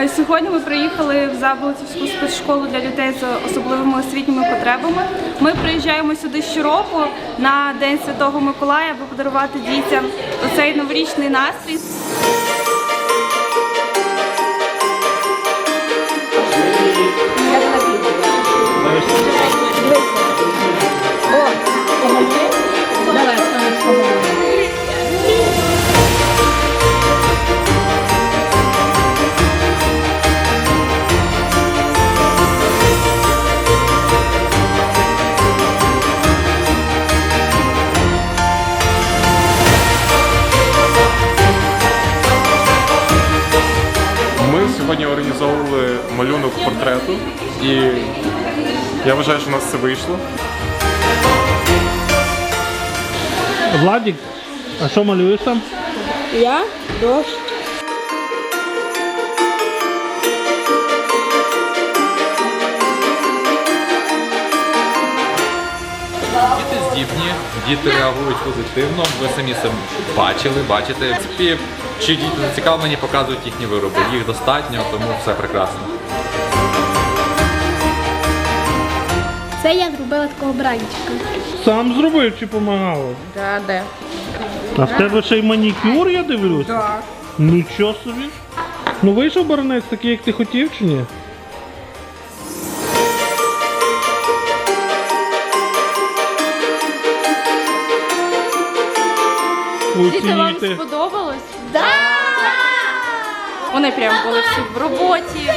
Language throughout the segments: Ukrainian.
Е, Сьогодні ми приїхали в Заболотівську спецшколу для дітей з особливими освітніми потребами. Ми приїжджаємо сюди щороку на День Святого Миколая, аби подарувати дітям оцей новорічний настрій. Малюнок портрету, і я вважаю, що у нас все вийшло. Владик, а що малюєш там? Я дощ. Діти здібні, діти реагують позитивно. Ви самі це бачили, бачите. В принципі, чи діти зацікавлені, показують їхні вироби. Їх достатньо, тому все прекрасно. Це я зробила такого бранчика. Сам зробив чи допомагала? Да, де? А в тебе ще й манікюр, я дивлюсь? Так. Нічого собі. Ну вийшов баранець такий, як ти хотів, чи ні? Діти, вам Оцінюйте. сподобалось? Так! Вони прям були всі в роботі.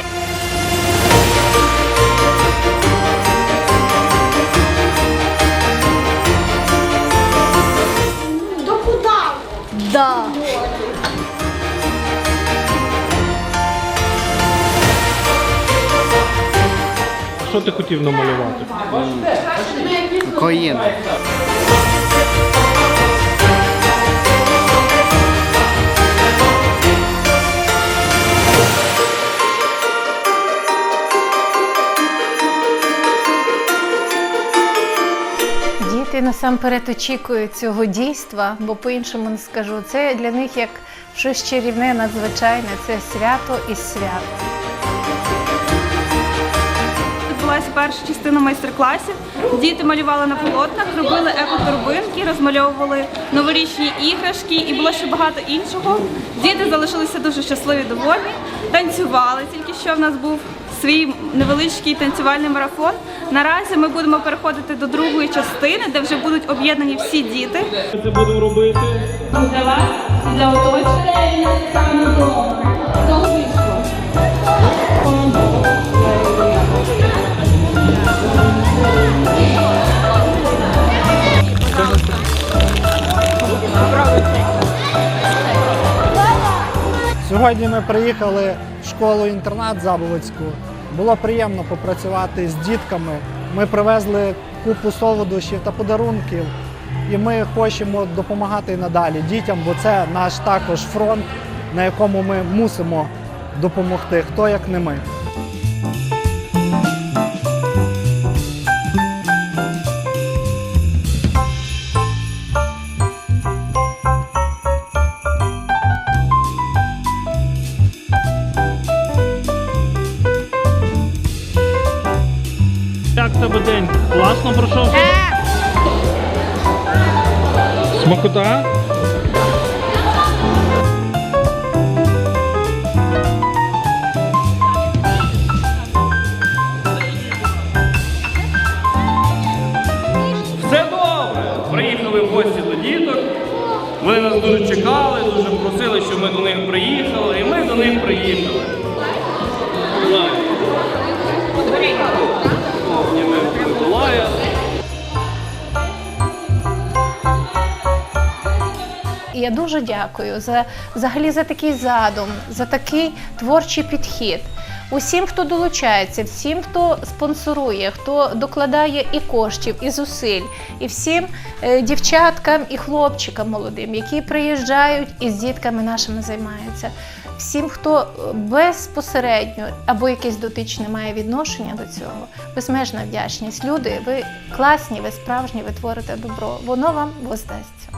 Що ти хотів намалювати? Коїн. Діти насамперед очікують цього дійства, бо по-іншому не скажу. Це для них як щось чарівне, надзвичайне, це свято і свято. Відбулася перша частина майстер-класів. Діти малювали на полотнах, робили екоторбинки, розмальовували новорічні іграшки і було ще багато іншого. Діти залишилися дуже щасливі, довольні, танцювали. Тільки що в нас був свій невеличкий танцювальний марафон. Наразі ми будемо переходити до другої частини, де вже будуть об'єднані всі діти. Це будемо робити. Для вас, для оточення, Сьогодні ми приїхали в школу-інтернат Заболоцьку. Було приємно попрацювати з дітками. Ми привезли купу солодощів та подарунків. І ми хочемо допомагати надалі дітям, бо це наш також фронт, на якому ми мусимо допомогти, хто як не ми. Класно пройшов? Смакота? Все добре. Приїхали в гості до діток. Вони нас дуже чекали, дуже просили, щоб ми до них приїхали, і ми до них приїхали. Я дуже дякую за взагалі за такий задум, за такий творчий підхід. Усім, хто долучається, всім, хто спонсорує, хто докладає і коштів, і зусиль, і всім е, дівчаткам і хлопчикам молодим, які приїжджають і з дітками нашими займаються. Всім, хто е, безпосередньо або якесь дотичне має відношення до цього, безмежна вдячність. Люди, ви класні, ви справжні, ви творите добро. Воно вам воздасться.